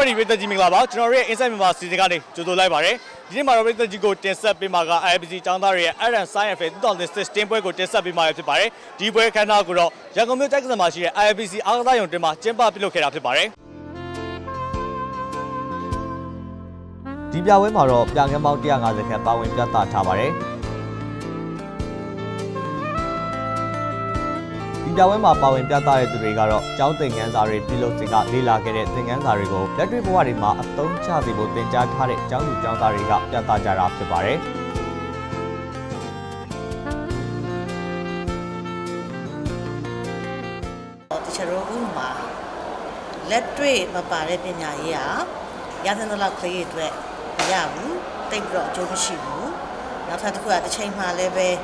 Discovery ပြည်သက်ကြီးမင်္ဂလာပါကျွန်တော်တို့ရဲ့ Inside Myanmar season ကနေကြိုဆိုလိုက်ပါတယ်ဒီနေ့မှာတော့ပြည်သက်ကြီးကိုတင်ဆက်ပေးမှာက IBC ចောင်းသားတွေရဲ့ Iron Science Fair 2016ပွဲကိုတင်ဆက်ပေးမှာဖြစ်ပါတယ်ဒီပွဲခန်းနာကိုတော့ရန်ကုန်မြို့တိုက်ကစားမှာရှိတဲ့ IBC အားကစားရုံတင်မှာကျင်းပပြုလုပ်ခဲ့တာဖြစ်ပါတယ်ဒီပြပွဲမှာတော့ပြကန်းပေါင်း150ခန့်ပါဝင်ပြသထားပါတယ် ဒီပြပွဲမှာပါဝင်ပြသတဲ့သူတွေကတော့ကျောင်းသင်ခန်းစာတွေပြုလုပ်စဉ်ကလေ့လာခဲ့တဲ့သင်ခန်းစာတွေကိုလက်တွေ့ဘဝတွေမှာအသုံးချစေဖို့သင်ကြားထားတဲ့ကျောင်းသူကျောင်းသားတွေကပြသကြတာဖြစ်ပါတယ်။တချို့တို့ဥမာလက်တွေ့မပါတဲ့ပညာရေးဟာရသနာလောက်ကလေးတွေအတွက်မရဘူးတိတ်ပြီးတော့အကျိုးမရှိဘူးနောက်ထပ်တစ်ခုကတစ်ချိန်မှလည်းပဲဒီ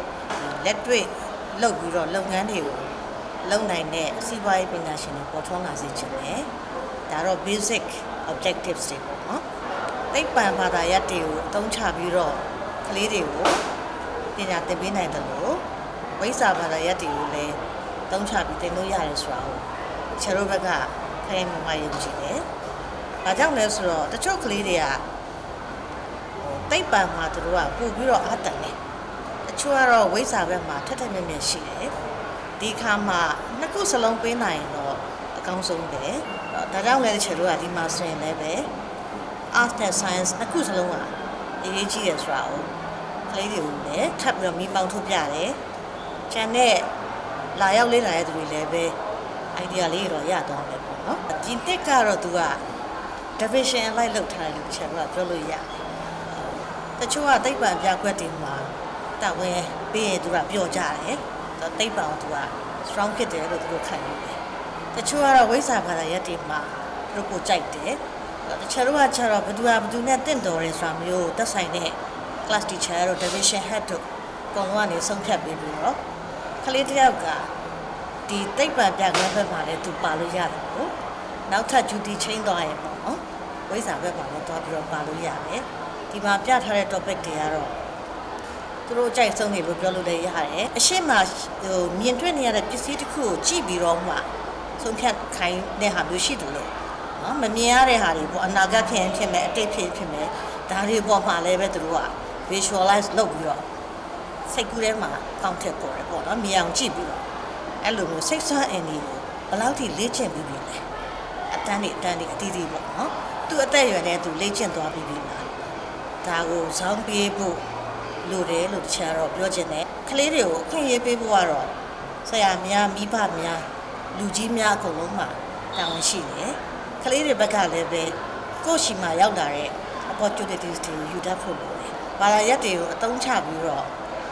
လက်တွေ့လုပ်ပြီးတော့လုပ်ငန်းတွေကို လုပ်နိုင်တဲ့စီးပွားရေးပညာရှင်တွေပေါ်ထွန်းလာစေချင်တယ်ဒါတော့ basic objectives တွေပေါ့နော်တိတ်ပံဘာသာရပ်တွေကိုအသုံးချပြီးတော့ကလေးတွေကိုပညာသင်ပေးနိုင်တယ်လို့ဝိဇ္ဇာဘာသာရပ်တွေကိုလည်းတုံးချပြီးတင်လို့ရတယ်ဆိုတာကိုခြေတို့ဘက်ကခိုင်မမယုံကြည်တယ်။ဘာကြောင့်လဲဆိုတော့တချို့ကလေးတွေကဟိုတိတ်ပံမှာသူတို့ကပို့ပြီးတော့အားတန်တယ်။တချို့ကတော့ဝိဇ္ဇာဘက်မှာထက်ထက်မြက်မြက်ရှိတယ်။ ဒီခါမှာနှစ်ခုစလုံးပေးနိုင်ရင်တော့အကောင်းဆုံးပဲ။ဒါကြောင့်လည်းခြေတို့ကဒီမှာဆိုရင်လည်းပဲ art and science နှစ်ခုစလုံးကအရေးကြီးတယ်ဆိုတာကိုကလေးတွေကိုလည်းထပ်ပြီးတော့မိပေါင်းထုတ်ပြတယ်။ကျန်တဲ့လာရောက်လေ့လာရတဲ့သူတွေလည်းပဲ idea လေးတွေတော့ရသွားမယ်ပေါ့နော်ဒီတစ်ကတော့သူက division လိုက်လောက်ထားတယ်လို့ချက်တော့ပြောလို့ရတယ်တချို့ကသိပ္ပံပြကွက်တွေမှာတဝဲပြီးရင်သူကပြောကြတယ် သိပ္ပံကိုသူက strong ဖြစ်တယ်လို့သူတို့ခံယူတယ်တချို့ကတော့ဝိဇ္ဇာဘာသာရပ်တွေမှာသူတို့ကိုကြိုက်တယ်တချို့ကကျတော့ဘယ်သူကဘယ်သူနဲ့တင့်တော်တယ်ဆိုတာမျိုးသက်ဆိုင်တဲ့ class teacher တို့ division head တို့အကုန်လုံးကနေဆုံးဖြတ်ပေးပြီးတော့ကလေးတစ်ယောက်ကဒီတိတ်ပံပြကန်းဘက်မှာလည်းသူပါလို့ရတယ်ပေါ့နောက်ထပ် duty chain သွားရင်ပေါ့နော်ဝိဇ္ဇာဘက်မှာလည်းသွားပြီးတော့ပါလို့ရတယ်ဒီမှာပြထားတဲ့ topic တွေကတော့ သူတို့ကြိုက်ဆုံးနေလို့ပြောလို့လည်းရတယ်အရှိမဟိုမြင်တွေ့နေရတဲ့ပစ္စည်းတစ်ခုကိုကြည့်ပြီးတော့မှဆုံးဖြတ်ခိုင်းတဲ့ဟာမျိုးရှိတယ်လို့နော်မမြင်ရတဲ့ဟာတွေပေါ့အနာဂတ်ဖြစ်ရင်ဖြစ်မယ်အတိတ်ဖြစ်ရင်ဖြစ်မယ်ဒါတွေပေါ်မှာလည်းပဲသူတို့က visualize လုပ်ပြီးတော့စိတ်ကူးထဲမှာကောင်းထက်ပေါ်တယ်ပေါ့နော်မြင်အောင်ကြည့်ပြီးတော့အဲ့လိုမျိုးစိတ်ဆွမ်းအင်ဒီကိုဘယ်လောက်ထိလေ့ကျင့်ပြီးပြီလဲအတန်းနေအတန်းနေအတီးတီးပေါ့နော်သူအသက်အရွယ်နဲ့သူလေ့ကျင့်သွားပြီးပြီလားဒါကိုဇောင်းပြေးဖို့ လိုတယ်လို့တခြားတော့ပြောချင်တယ်ကလေးတွေကိုအခွင့်အရေးပေးဖို့ကတော့ဆရာများမိဘများလူကြီးများအကုန်လုံးမှာတာဝန်ရှိတယ်ကလေးတွေဘက်ကလည်းပဲကိုယ့်ရှိမှရောက်လာတဲ့ opportunities တွေကိုယူတတ်ဖို့လိုတယ်ဘာသာရပ်တွေကိုအသုံးချပြီးတော့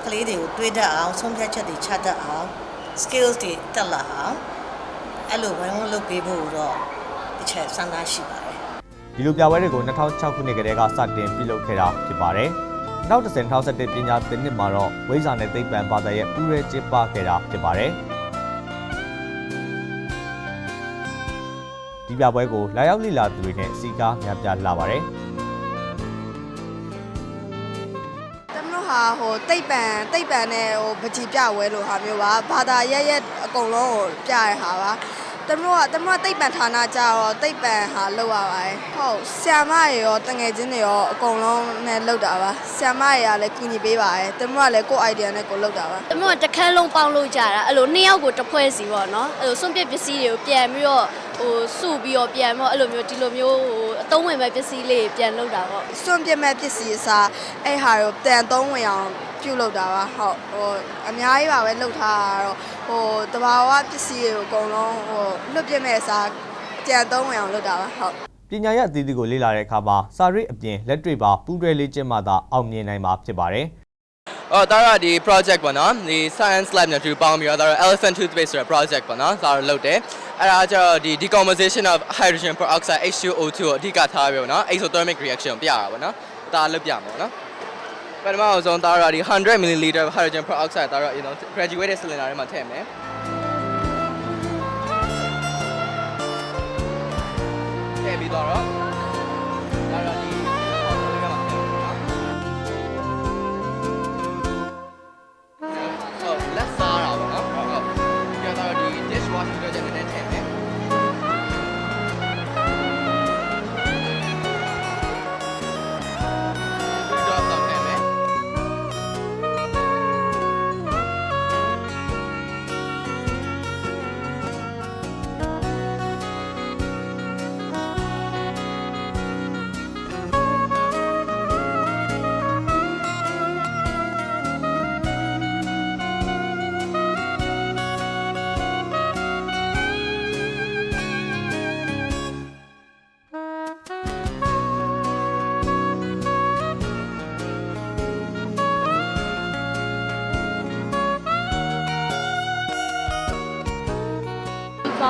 ကလေးတွေကိုတွေးတတ်အောင်ဆုံးဖြတ်ချက်တွေချတတ်အောင် skills တွေတက်လာအောင်အဲ့လိုဝိုင်းဝန်းလုပ်ပေးဖို့တော့တစ်ချက်စမ်းသပ်ရှိပါတယ်ဒီလိုပြပွဲတွေကို2006ခုနှစ်ကတည်းကစတင်ပြုလုပ်ခဲ့တာဖြစ်ပါတယ်။ 2010-2011ပညာသင်နှစ်မှာတော့ဝိဇ္ဇာနဲ့သိပ္ပံဘာသာရဲ့ပူးရဲကျင်းပခဲ့တာဖြစ်ပါတယ်။ဒီပြပွဲကိုလာရောက်လေ့လာသူတွေနဲ့စီကားများပြားလာပါတယ်။တမလို့ဟာဟိုတိတ်ပံတိတ်ပံနဲ့ဟိုပကြီးပြဝဲလို့ဟာမျိုးပါဘာသာရက်ရက်အကုန်လုံးကိုပြရတဲ့ဟာ ပါတမလို့ကတမလို့ကတိတ်ပံဌာနကြတော့တိတ်ပံဟာလောက်ရပါတယ်ဟုတ်ဆီယမရေရောတငယ်ချင်းတွေရောအကုန်လုံးနဲ့လောက်တာပါဆီယမရေကလည်းကူညီပေးပါတယ်တမလို့ကလည်းကိုယ့် idea နဲ့ကိုယ်လောက်တာပါ။တမန်ကတစ်ခန်းလုံးပေါင်းလို့ကြတာအဲ့လိုနှစ်ယောက်ကိုတစ်ဖွဲ့စီပေါ့နော်။အဲ့လိုစွန့်ပစ်ပစ္စည်းတွေကိုပြန်ပြီးတော့ဟိုစုပြီးတော့ပြန်ပြီးတော့အဲ့လိုမျိုးဒီလိုမျိုးဟိုအသုံးဝင်မဲ့ပစ္စည်းလေးတွေပြန်လုပ်တာပေါ့။စွန့်ပြစ်မဲ့ပစ္စည်းအစားအဲ့ဟာကိုတန်သုံးဝင်အောင် ပြုတ်လောက်တာပါဟုတ်ဟိုအများကြီးပါပဲလှုပ်ထားတာတော့ဟိုတဘာဝပစ္စည်းတွေကိုအကုန်လုံးဟိုလွတ်ပြစ်မဲ့အစားတန်သုံးဝင်အောင်လုပ်တာပါဟုတ်ပညာရပ်အသီးသီးကိုလေ့လာတဲ့အခါမှာစာရိတ်အပြင်လက်တွေ့ပါပူးတွဲလေ့ကျင့်မှသာအောင်မြင်နိုင်မှာဖြစ်ပါတယ်။အော်ဒါတော့ဒီ project ပေါ့နော်ဒီ science lab နဲ့တူပေါင်းပြီးတော့ဒါတော့ elephant toothpaste ဆိုတဲ့ project ပေါ့နော်ဒါတော့လုပ်တယ်အဲ့ဒါကျတော့ဒီ decomposition of hydrogen peroxide H2O2 ကိုအဓိကထားပြီးတော့နော် exothermic reaction ကိုပြရတာပေါ့နော်ဒါလုပ်ပြမှာပေါ့နော် ပထမအဆုံးဒါတော့ဒီ100 ml hydrogen peroxide ဒါတော့ you know graduated cylinder ထဲမှာထည့်မယ်ထည့်ပြီးတော့ဒါတော့ဒီ bottle လေးကမှာထည့်ပါနော်ဟုတ်လက်စားတာပေါ့နော်ဟုတ်ပြီးတော့ဒီ dish wash တွေကျန်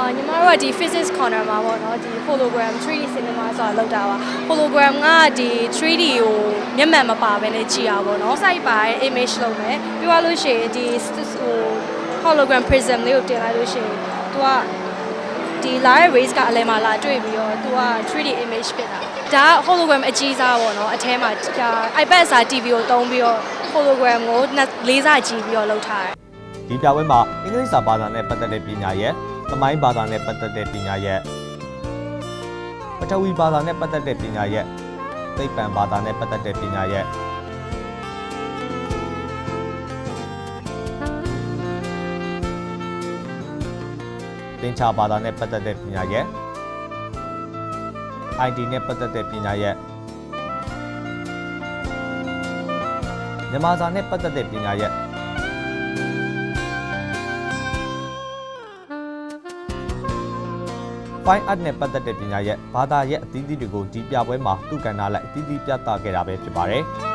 အာညီမတို့ကဒီ physics corner မှာပေါ့နော်ဒီ hologram 3D cinema ဆိုတာလောက်တာပါ hologram ကဒီ 3D ကိုမျက်မှန်မပါဘဲနဲ့ကြည့်ရပါပေါ့နော် site ပါတဲ့ image လုပ်မယ်ပြီးသွားလို့ရှိရင်ဒီဟို hologram prism လေးကိုတင်လိုက်လို့ရှိရင်သူကဒီလာရဲ့ rays ကအလဲမှာလာတွေ့ပြီးတော့သူက 3D image ဖြစ်တာဒါက hologram အကြီးစားပေါ့နော်အထဲမှာဒါ iPad စာ TV ကိုတုံးပြီးတော့ hologram ကိုနှစ်လေးစားကြည့်ပြီးတော့လုပ်ထားတယ်ဒီပြပွဲမှာအင်္ဂလိပ်စာဘာသာနဲ့ပတ်သက်တဲ့ပညာရပ်၊ သမိုင်းဘာသာနဲ့ပတ်သက်တဲ့ပညာရပ်၊ပထဝီဘာသာနဲ့ပတ်သက်တဲ့ပညာရပ်၊သိပ္ပံဘာသာနဲ့ပတ်သက်တဲ့ပညာရပ်သင်္ချာဘာသာနဲ့ပတ်သက်တဲ့ပညာရပ် ID နဲ့ပတ်သက်တဲ့ပညာရပ်မြန်မာစာနဲ့ပတ်သက်တဲ့ပညာရပ် fine art နဲ့ပတ်သက်တဲ့ပညာရပ်ဘာသာရပ်အသီးသီးတွေကိုဒီပြပွဲမှာသူကဏ္ဍလိုက်အသီးသီးပြသခဲ့တာပဲဖြစ်ပါတယ်။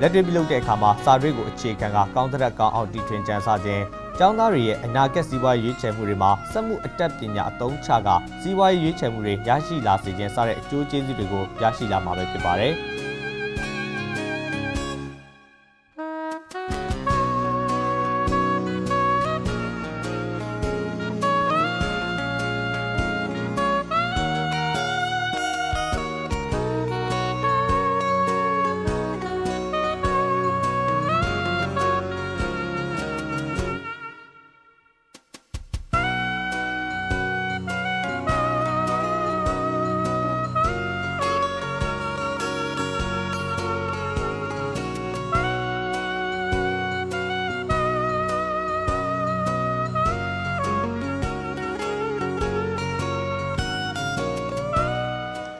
လက်တွေ့ပြုလုပ်တဲ့အခါမှာစာရွက်ကိုအခြေခံကကောင်းတဲ့ကောင်းအောင်တီထွင်ကြံစားခြင်းကျောင်းသားတွေရဲ့အနာဂတ်စီးပွားရေးရွေးချယ်မှုတွေမှာစက်မှုအတတ်ပညာအသုံးချကစီးပွားရေးရွေးချယ်မှုတွေရရှိလာစေခြင်းစတဲ့အကျိုးကျေးဇူးတွေကိုရရှိလာမှာပဲဖြစ်ပါတယ်။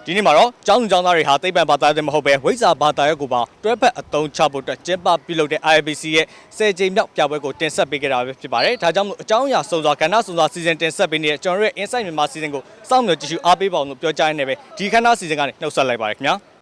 ဒီနေ့မှာတော့ကျောင်းသူကျောင်းသားတွေဟာသိပ္ပံဘာသာရပ်မဟုတ်ပဲဝိဇ္ဇာဘာသာရပ်ကိုပါတွဲဖက်အသုံးချဖို့အတွက်ကျင်းပပြုလုပ်တဲ့ IBC ရဲ့10ကြိမ်မြောက်ပြပွဲကိုတင်ဆက်ပေးခဲ့တာပဲဖြစ်ပါတယ်။ဒါကြောင့်မို့အကြောင်းအရာစုံစွာကဏ္ဍစုံစွာစီစဉ်တင်ဆက်ပေးနေတဲ့ကျွန်တော်တို့ရဲ့ Insight မြန်မာစီစဉ်ကိုစောင့်မျှော်ကြည့်ရှုအားပေးပါအောင်လို့ပြောကြားရင်းနဲ့ပဲဒီခန်းသားစီစဉ်ကနေနှုတ်ဆက်လိုက်ပါရခင်ဗျာ။